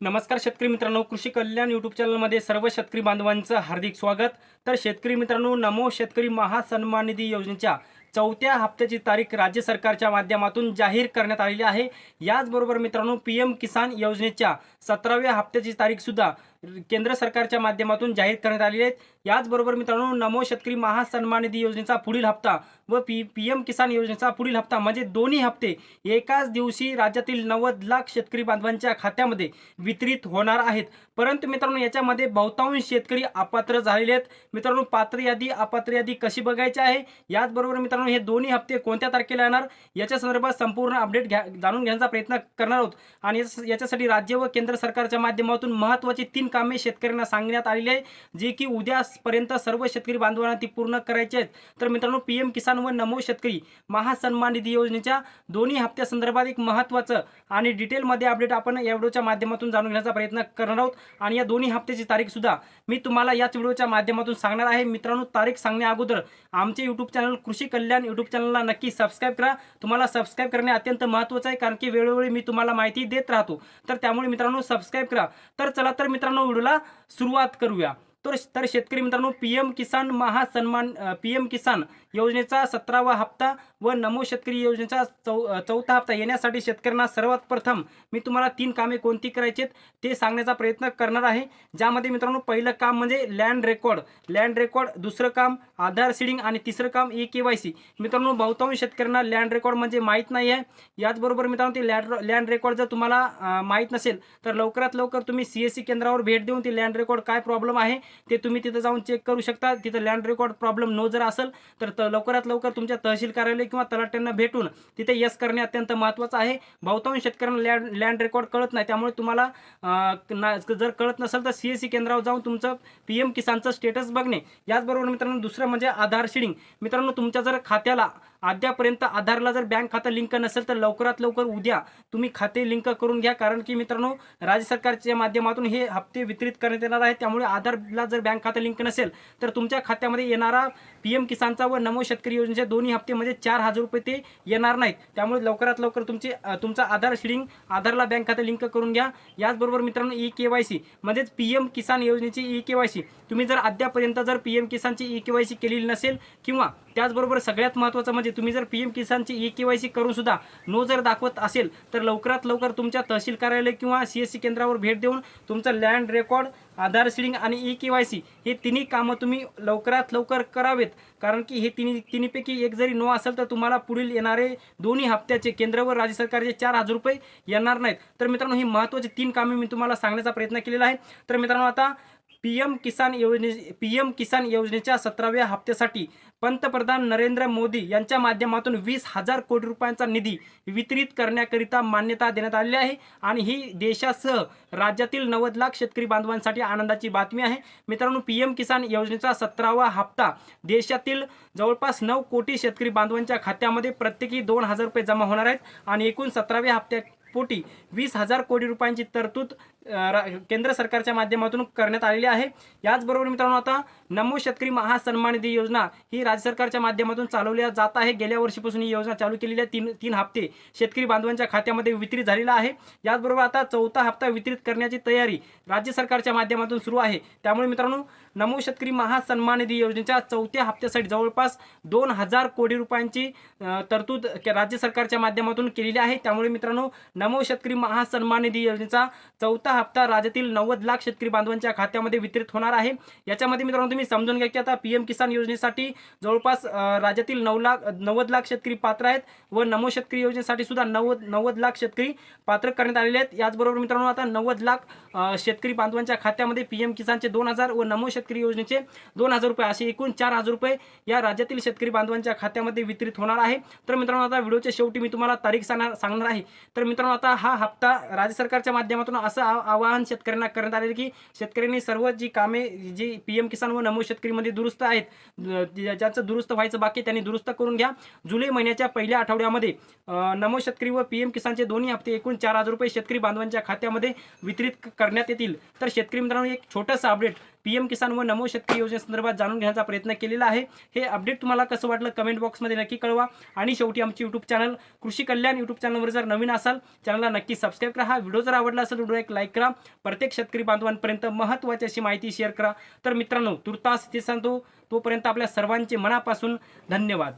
नमस्कार शेतकरी मित्रांनो कृषी कल्याण यूट्यूब चॅनलमध्ये सर्व शेतकरी बांधवांचं हार्दिक स्वागत. तर शेतकरी मित्रांनो नमो शेतकरी महासन्मान निधी योजनेच्या चौथ्या हप्त्याची तारीख राज्य सरकारच्या माध्यमातून जाहीर करण्यात आलेली आहे. याचबरोबर मित्रांनो पी एम किसान योजनेच्या सतराव्या हप्त्याची तारीखसुद्धा केंद्र सरकारच्या माध्यमातून जाहीर करण्यात आलेले आहेत. याचबरोबर मित्रांनो नमो शेतकरी महासन्मान निधी योजनेचा पुढील हप्ता व पी पी एम किसान योजनेचा पुढील हप्ता म्हणजे दोन्ही हप्ते एकाच दिवशी राज्यातील नव्वद लाख शेतकरी बांधवांच्या खात्यामध्ये वितरित होणार आहेत. परंतु मित्रांनो याच्यामध्ये बहुतांश शेतकरी अपात्र झालेले आहेत. मित्रांनो पात्र यादी अपात्र यादी कशी बघायची आहे? याचबरोबर मित्रांनो हे दोन्ही हप्ते कोणत्या तारखेला येणार? याच्या संदर्भात संपूर्ण अपडेट घ्या जाणून घेण्याचा प्रयत्न करणार आहोत. आणि याच्यासाठी राज्य व केंद्र सरकारच्या माध्यमातून महत्त्वाची तीन कामे शेतकऱ्यांना सांगण्यात आलेली आहे जे की उद्यापर्यंत सर्व शेतकरी बांधवांना ती पूर्ण करायची आहेत. तर मित्रांनो पी एम किसान व नमो शेतकरी महासन्मान निधी योजनेच्या दोन्ही हप्त्यासंदर्भात एक महत्त्वाचं आणि डिटेलमध्ये अपडेट आपण या व्हिडिओच्या माध्यमातून जाणून घेण्याचा प्रयत्न करणार आहोत. आणि या दोन्ही हप्त्याची तारीख सुद्धा मी तुम्हाला याच व्हिडिओच्या माध्यमातून सांगणार आहे. मित्रांनो तारीख सांगण्या अगोदर आमचे यूट्यूब चॅनल कृषी कल्याण यूट्यूब चॅनलला नक्की सबस्क्राईब करा. तुम्हाला सबस्क्राईब करणे अत्यंत महत्त्वाचं आहे कारण की वेळोवेळी मी तुम्हाला माहिती देत राहतो. तर त्यामुळे मित्रांनो सबस्क्राईब करा. तर चला तर मित्रांनो मित्रांनो व्हिडिओला सुरुवात करूया. तर तर शेतकरी मित्रांनो P M Kisan Mahasanman P M Kisan योजनेचा सतरावा हप्ता व नमो शेतकरी योजनेचा चौ चौथा हप्ता येण्यासाठी शेतकऱ्यांना सर्वात प्रथम मी तुम्हाला तीन कामे कोणती करायची आहेत ते सांगण्याचा प्रयत्न करणार आहे. ज्यामध्ये मित्रांनो पहिलं काम म्हणजे लँड रेकॉर्ड लँड रेकॉर्ड दुसरं काम आधार सीडिंग आणि तिसरं काम ई के वाय सी. मित्रांनो बहुतांश शेतकऱ्यांना लँड रेकॉर्ड म्हणजे माहीत नाही आहे. याचबरोबर मित्रांनो ते लँड लँड रेकॉर्ड जर तुम्हाला माहीत नसेल तर लवकरात लवकर तुम्ही सी एस सी केंद्रावर भेट देऊन ते लँड रेकॉर्ड काय प्रॉब्लेम आहे ते तुम्ही तिथं जाऊन चेक करू शकता. तिथं लँड रेकॉर्ड प्रॉब्लेम नो जर असेल तर लवकरात लवकर तुमच्या तहसील कार्यालय किंवा तलाट्यांना भेटून तिथे यस करणे अत्यंत महत्त्वाचं आहे. बहुतांश शेतकऱ्यांना लँड लँड रेकॉर्ड कळत नाही. त्यामुळे तुम्हाला जर कळत नसेल तर सी एस सी केंद्रावर जाऊन तुमचं पी एम किसानचं स्टेटस बघणे. याचबरोबर मित्रांनो दुसरं म्हणजे आधार शिडिंग मित्रांनो तुमच्या जर खात्याला अद्यापर्यंत आधारला जर बँक खातं लिंक नसेल तर लवकरात लवकर उद्या तुम्ही खाते लिंक करून घ्या. कारण की मित्रांनो राज्य सरकारच्या माध्यमातून हे हप्ते वितरित करण्यात येणार आहे त्यामुळे आधारला जर बँक खातं लिंक नसेल तर तुमच्या खात्यामध्ये येणारा पी एम किसानचा व नमो शेतकरी योजनेचे दोन्ही हप्ते म्हणजे चार हजार रुपये ते येणार नाहीत. त्यामुळे लवकरात लवकर तुमचे तुमचा आधार शिडिंग आधारला बँक खातं लिंक करून घ्या. याचबरोबर मित्रांनो ई के वाय सी म्हणजेच पी एम किसान योजनेची ई के वाय सी. तुम्ही जर अद्यापर्यंत जर पी एम किसानची ई के वाय सी केलेली नसेल किंवा त्याचबरोबर सगळ्यात महत्त्वाचं म्हणजे तुम्ही जर पी एम किसानची ई के वाय सी करून सुद्धा नो जर दाखवत असेल तर लवकरात लवकर तुमच्या तहसील कार्यालय किंवा सी एस सी केंद्रावर भेट देऊन तुमचं लँड रेकॉर्ड आधार सिडिंग आणि ई के वाय सी हे तिन्ही कामं तुम्ही लवकरात लवकर करावेत. कारण की हे तिन्ही तिन्हीपैकी एक जरी नो असेल तर तुम्हाला पुढील येणारे दोन्ही हप्त्याचे केंद्र व राज्य सरकारचे चार हजार रुपये येणार नाहीत. तर मित्रांनो ही महत्त्वाची तीन कामे मी तुम्हाला सांगण्याचा प्रयत्न केलेला आहे. तर मित्रांनो आता पी एम किसान योजने पी एम किसान योजनेच्या सतराव्या हप्त्यासाठी पंतप्रधान नरेंद्र मोदी यांच्या माध्यमातून वीस हजार कोटी रुपयांचा निधी वितरित करण्याकरिता मान्यता देण्यात आलेली आहे. आणि ही देशासह राज्यातील नव्वद लाख शेतकरी बांधवांसाठी आनंदाची बातमी आहे. मित्रांनो पी एम किसान योजनेचा सतरावा हप्ता देशातील जवळपास नऊ कोटी शेतकरी बांधवांच्या खात्यामध्ये प्रत्येकी दोन हजार रुपये जमा होणार आहेत. आणि एकूण सतराव्या हप्त्या पोटी वीस हजार कोटी रुपयांची तरतूद केंद्र सरकारच्या माध्यमातून करण्यात आलेली आहे. याचबरोबर मित्रांनो आता नमो शेतकरी महासन्मान निधी योजना ही राज्य सरकारच्या माध्यमातून चालवल्या जात आहे. गेल्या वर्षीपासून ही योजना चालू केलेली आहे. तीन तीन हप्ते शेतकरी बांधवांच्या खात्यामध्ये वितरित झालेला आहे. याचबरोबर आता चौथा हप्ता वितरित करण्याची तयारी राज्य सरकारच्या माध्यमातून सुरू आहे. त्यामुळे मित्रांनो नमो शेतकरी महासन्मान निधी योजनेच्या चौथ्या हप्त्यासाठी जवळपास दोन हजार कोटी रुपयांची तरतूद के- राज्य सरकारच्या माध्यमातून केलेली आहे. त्यामुळे मित्रांनो नमो शेतकरी महासन्मान निधी योजनेचा चौथा हप्ता राज्यातील नव्वद लाख शेतकरी बांधवांच्या खात्यामध्ये वितरित होणार आहे. याच्यामध्ये मित्रांनो तुम्ही समजून घ्या की आता पी एम किसान योजनेसाठी जवळपास राज्यातील नऊ लाख नव्वद लाख शेतकरी पात्र आहेत व नमो शेतकरी योजनेसाठी सुद्धा नव्वद नव्वद लाख शेतकरी पात्र करण्यात आलेले आहेत. याचबरोबर मित्रांनो आता नव्वद लाख शेतकरी बांधवांच्या खात्यामध्ये पी एम किसानचे दोन हजार व नमो शेतकरी योजनेचे दोन हजार रुपये असे एकूण चार हजार रुपये या राज्यातील शेतकरी बांधवांच्या खात्यामध्ये वितरित होणार आहे. तर मित्रांनो आता व्हिडिओच्या शेवटी मी तुम्हाला तारीख सांगणार सांगणार आहे. तर मित्रांनो आता हा हप्ता राज्य सरकारच्या माध्यमातून असं आवाहन शेतकऱ्यांना करण्यात आले की शेतकऱ्यांनी सर्व जी कामे जी पी एम किसान व नमो शेतकरीमध्ये दुरुस्त आहेत ज- ज्यांचं दुरुस्त व्हायचं बाकी त्यांनी दुरुस्त करून घ्या. जुलै महिन्याच्या पहिल्या आठवड्यामध्ये नमो शेतकरी व पी एम किसानचे दोन्ही हप्ते एकूण चार हजार रुपये शेतकरी बांधवांच्या खात्यामध्ये वितरित करण्यात येतील. तर शेतकरी मित्रांनो एक छोटंसं अपडेट पी एम किसान व नमो शेतकरी योजनेसंदर्भात जाणून घेण्याचा प्रयत्न केलेला आहे. हे अपडेट तुम्हाला कसं वाटलं कमेंट बॉक्समध्ये नक्की कळवा. आणि शेवटी आमची यूट्यूब चॅनल कृषी कल्याण यूट्यूब चॅनलवर जर नवीन असाल चॅनलला नक्की सबस्क्राईब करा. हा व्हिडिओ जर आवडला असेल व्हिडिओ एक लाईक करा. प्रत्येक शेतकरी बांधवांपर्यंत महत्त्वाची अशी माहिती शेअर करा. तर मित्रांनो तुर्तास इथे सांगतो तोपर्यंत आपल्या सर्वांचे मनापासून धन्यवाद.